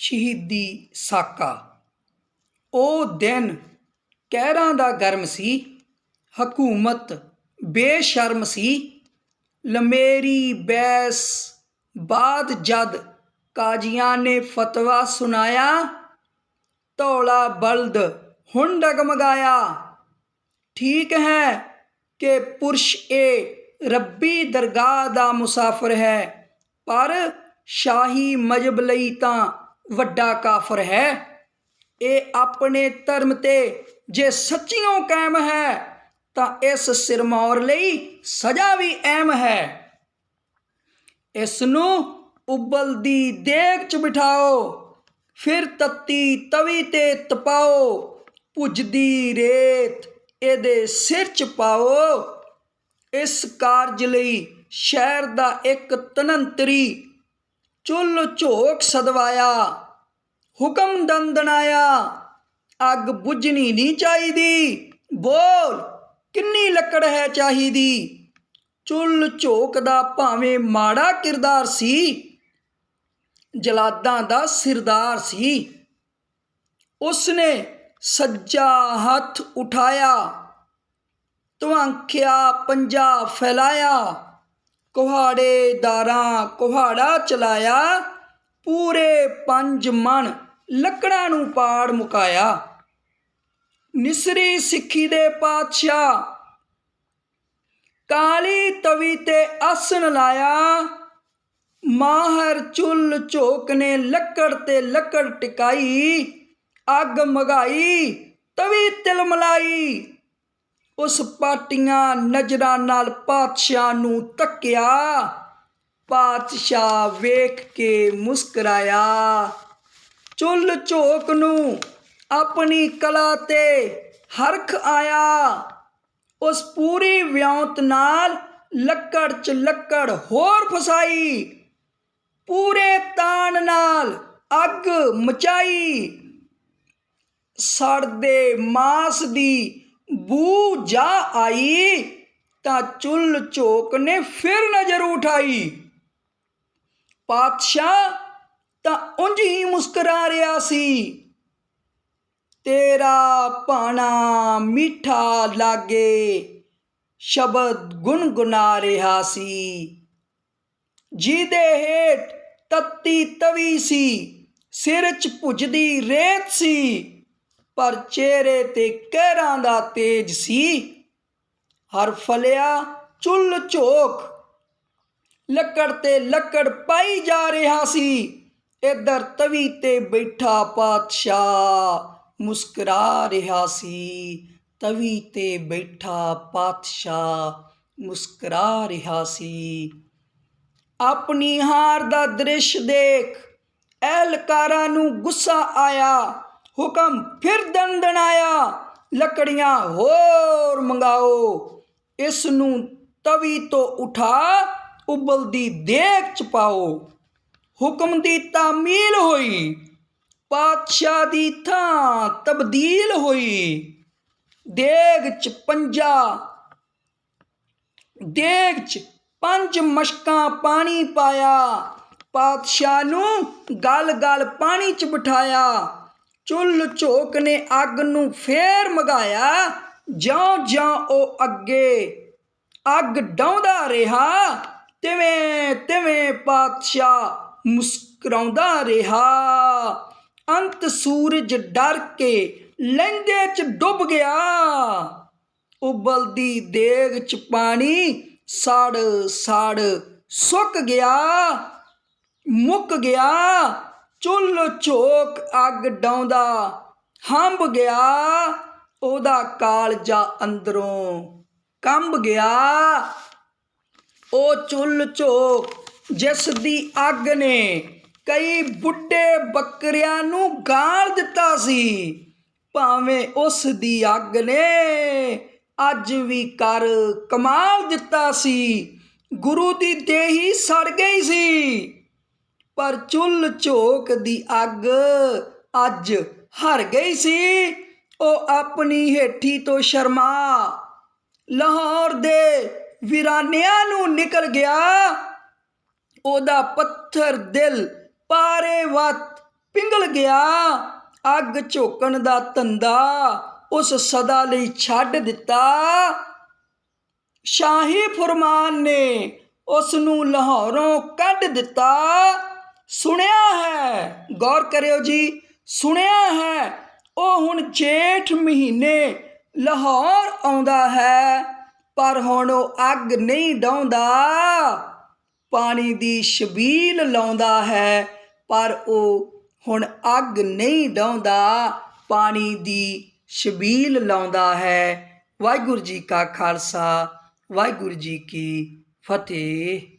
ਸ਼ਹੀਦੀ ਸਾਕਾ। ਉਹ ਦਿਨ ਕਹਿਰਾਂ ਦਾ ਗਰਮ ਸੀ, ਹਕੂਮਤ ਬੇਸ਼ਰਮ ਸੀ। ਲਮੇਰੀ ਬੈਸ ਬਾਦ ਜਦ ਕਾਜ਼ੀਆਂ ਨੇ ਫਤਵਾ ਸੁਨਾਇਆ ਧੌਲਾ ਬਲਦ ਹੁਣ ਡਗਮਗਾਇਆ ਠੀਕ ਹੈ ਕਿ ਪੁਰਸ਼ ਇਹ ਰੱਬੀ ਦਰਗਾਹ ਦਾ ਮੁਸਾਫਰ ਹੈ, ਪਰ ਸ਼ਾਹੀ ਮਜਬ ਲਈ ਤਾਂ ਵੱਡਾ ਕਾਫਰ ਹੈ। ਇਹ ਆਪਣੇ ਧਰਮ ਤੇ ਜੇ ਸੱਚੀਓ ਕਾਇਮ ਹੈ, ਤਾਂ ਇਸ ਸਿਰਮੌਰ ਲਈ ਸਜ਼ਾ ਵੀ ਅਹਿਮ ਹੈ। ਇਸ ਨੂੰ ਉਬਲਦੀ ਦੇਗ 'ਚ ਬਿਠਾਓ, ਫਿਰ ਤੱਤੀ ਤਵੀ ਤੇ ਤਪਾਓ, ਪੁੱਜਦੀ ਰੇਤ ਇਹਦੇ ਸਿਰ 'ਚ ਪਾਓ। ਇਸ ਕਾਰਜ ਲਈ ਸ਼ਹਿਰ ਦਾ ਇੱਕ ਤਨੰਤਰੀ ਚੁੱਲ ਝੋਕ ਸਦਵਾਇਆ, ਹੁਕਮ ਦੰਦਣਾਇਆ। ਅੱਗ ਬੁਝਣੀ ਨਹੀਂ ਚਾਹੀਦੀ। ਬੋਲ, ਕਿੰਨੀ ਲੱਕੜ ਹੈ ਚਾਹੀਦੀ? ਚੁੱਲ ਝੋਕ ਦਾ ਭਾਵੇਂ ਮਾੜਾ ਕਿਰਦਾਰ ਸੀ, ਜਲਾਦਾਂ ਦਾ ਸਿਰਦਾਰ ਸੀ। ਉਸਨੇ ਸੱਜਾ ਹੱਥ ਉਠਾਇਆ ਤੁਆਂਖਿਆ ਪੰਜਾ ਫੈਲਾਇਆ। ਕੁਹਾੜੇਦਾਰਾਂ ਕੁਹਾੜਾ ਚਲਾਇਆ, ਪੂਰੇ ਪੰਜ ਮਣ ਲੱਕੜਾਂ ਨੂੰ ਪਾੜ ਮੁਕਾਇਆ। ਨਿਸਰੀ ਸਿੱਖੀ ਦੇ ਪਾਤਸ਼ਾਹ ਕਾਲੀ ਤਵੀ ਤੇ ਆਸਣ ਲਾਇਆ, ਮਾਹਰ ਚੁੱਲ ਝੋਕ ਨੇ ਲੱਕੜ ਤੇ ਲੱਕੜ ਟਿਕਾਈ, ਅੱਗ ਮਗਾਈ, ਤਵੀ ਤਿਲ ਮਲਾਈ ਉਸ ਪਾਟੀਆਂ ਨਜ਼ਰਾਂ ਨਾਲ ਪਾਤਸ਼ਾਹ ਨੂੰ ਤੱਕਿਆ ਪਾਤਸ਼ਾਹ ਵੇਖ ਕੇ ਮੁਸਕਰਾਇਆ। ਚੁੱਲ ਝੋਕ ਨੂੰ ਆਪਣੀ ਕਲਾ ਤੇ ਹਰਖ ਆਇਆ। ਉਸ ਪੂਰੀ ਵਿਉਂਤ ਨਾਲ ਲੱਕੜ ਚ ਲੱਕੜ ਹੋਰ ਫਸਾਈ। ਪੂਰੇ ਤਾਣ ਨਾਲ ਅੱਗ ਮਚਾਈ। ਸੜਦੇ ਮਾਸ ਦੀ ਬੂ ਜਾ ਆਈ ਤਾਂ ਚੁੱਲ ਝੋਕ ਨੇ ਫਿਰ ਨਜ਼ਰ ਉਠਾਈ। ਪਾਤਸ਼ਾਹ ਤਾਂ ਉਂਝ ਹੀ ਮੁਸਕਰਾ ਰਿਹਾ ਸੀ। ਤੇਰਾ ਪਾਣਾ ਮਿੱਠਾ ਲਾਗੇ ਸ਼ਬਦ ਗੁੰਗੁਨਾ ਰਿਹਾ ਸੀ। ਜਿਹਦੇ ਹੇਠ ਤੱਤੀ ਤਵੀ ਸੀ, ਸਿਰ 'ਚ ਭੁੱਜਦੀ ਰੇਤ ਸੀ। ਪਰ ਚਿਹਰੇ ਤੇ ਕਹਿਰਾਂ ਦਾ ਤੇਜ ਸੀ। ਹਰ ਫਲਿਆ ਚੁੱਲ ਝੋਕ। ਲੱਕੜ ਤੇ ਲੱਕੜ ਪਾਈ ਜਾ ਰਿਹਾ ਸੀ। ਇਧਰ ਤਵੀ ਤੇ ਬੈਠਾ ਪਾਤਸ਼ਾਹ ਮੁਸਕਰਾ ਰਿਹਾ ਸੀ। ਤਵੀ ਤੇ ਬੈਠਾ ਪਾਤਸ਼ਾਹ ਮੁਸਕਰਾ ਰਿਹਾ ਸੀ। ਆਪਣੀ ਹਾਰ ਦਾ ਦ੍ਰਿਸ਼ ਦੇਖ ਐਲਕਾਰਾਂ ਨੂੰ ਗੁੱਸਾ ਆਇਆ। ਹੁਕਮ ਫਿਰ ਦੰਦਣਾਇਆ ਲੱਕੜੀਆਂ ਹੋਰ ਮੰਗਾਓ। ਇਸ ਨੂੰ ਤਵੀ ਤੋਂ ਉਠਾ, ਉਬਲਦੀ ਦੇਗ ਚ ਪਾਓ। ਹੁਕਮ ਦੀ ਤਾਮੀਲ ਹੋਈ। ਪਾਤਸ਼ਾਹ ਦੀ ਥਾਂ ਤਬਦੀਲ ਹੋਈ। ਦੇਗ ਚ ਪੰਜਾ, ਦੇਗ ਚ ਪੰਜ ਮਸ਼ਕਾਂ ਪਾਣੀ ਪਾਇਆ। ਪਾਤਸ਼ਾਹ ਨੂੰ ਗਲ ਗਲ ਪਾਣੀ ਚ ਬਿਠਾਇਆ। ਚੁੱਲ ਝੋਕ ਨੇ ਅੱਗ ਨੂੰ ਫੇਰ ਮਗਾਇਆ ਜਿਉਂ-ਜਿਉਂ ਉਹ ਅੱਗੇ ਅੱਗ ਡਾਉਂਦਾ ਰਿਹਾ, ਤਿਵੇਂ ਤਿਵੇਂ ਪਾਤਸ਼ਾਹ ਮੁਸਕਰਾਉਂਦਾ ਰਿਹਾ। ਅੰਤ ਸੂਰਜ ਡਰ ਕੇ ਲਹਿੰਦੇ ਚ ਡੁੱਬ ਗਿਆ। ਉਬਲਦੀ ਦੇਗ ਚ ਪਾਣੀ ਸੜ ਸੜ ਸੁੱਕ ਗਿਆ, ਮੁੱਕ ਗਿਆ। ਚੁੱਲ ਝੋਕ ਅੱਗ ਡਾਉਂਦਾ, ਹੰਬ ਗਿਆ ਉਹਦਾ ਕਾਲਜਾ ਅੰਦਰੋਂ। ਕੰਬ ਗਿਆ ਉਹ ਚੁੱਲ ਝੋਕ ਜਿਸ ਦੀ ਅੱਗ ਨੇ ਕਈ ਬੁੱਢੇ ਬੱਕਰਿਆਂ ਨੂੰ ਗਾਲ ਦਿੱਤਾ ਸੀ, ਭਾਵੇਂ ਉਸ ਦੀ ਅੱਗ ਨੇ ਅੱਜ ਵੀ ਕਰ ਕਮਾਲ ਦਿੱਤਾ ਸੀ। ਗੁਰੂ ਦੀ ਦੇਹੀ ਸੜ ਗਈ ਸੀ। ਪਰ ਚੁੱਲ ਝੋਕ ਦੀ ਅੱਗ ਅੱਜ ਹਰ ਗਈ ਸੀ। ਉਹ ਆਪਣੀ ਹੇਠੀ ਤੋਂ ਸ਼ਰਮਾ ਲਾਹੌਰ ਦੇ ਵਿਰਾਨਿਆਂ ਨੂੰ ਨਿਕਲ ਗਿਆ। ਉਹਦਾ ਪੱਥਰ ਦਿਲ ਪਾਰੇ ਵਤ ਪਿੰਗਲ ਗਿਆ। ਅੱਗ ਝੋਕਣ ਦਾ ਧੰਦਾ ਉਸ ਸਦਾ ਲਈ ਛੱਡ ਦਿੱਤਾ। ਸ਼ਾਹੀ ਫਰਮਾਨ ਨੇ ਉਸ ਨੂੰ ਲਾਹੌਰੋਂ ਕੱਢ ਦਿੱਤਾ। ਸੁਣਿਆ ਹੈ, ਗੌਰ ਕਰਿਓ ਜੀ, ਸੁਣਿਆ ਹੈ, ਉਹ ਹੁਣ ਜੇਠ ਮਹੀਨੇ ਲਾਹੌਰ ਆਉਂਦਾ ਹੈ, ਪਰ ਹੁਣ ਉਹ ਅੱਗ ਨਹੀਂ ਡਾਉਂਦਾ। ਪਾਣੀ ਦੀ ਸ਼ਬੀਲ ਲਾਉਂਦਾ ਹੈ, ਪਰ ਉਹ ਹੁਣ ਅੱਗ ਨਹੀਂ ਡਾਉਂਦਾ। ਪਾਣੀ ਦੀ ਛਬੀਲ ਲਾਉਂਦਾ ਹੈ। ਵਾਹਿਗੁਰੂ ਜੀ ਕਾ ਖਾਲਸਾ, ਵਾਹਿਗੁਰੂ ਜੀ ਕੀ ਫਤਿਹ।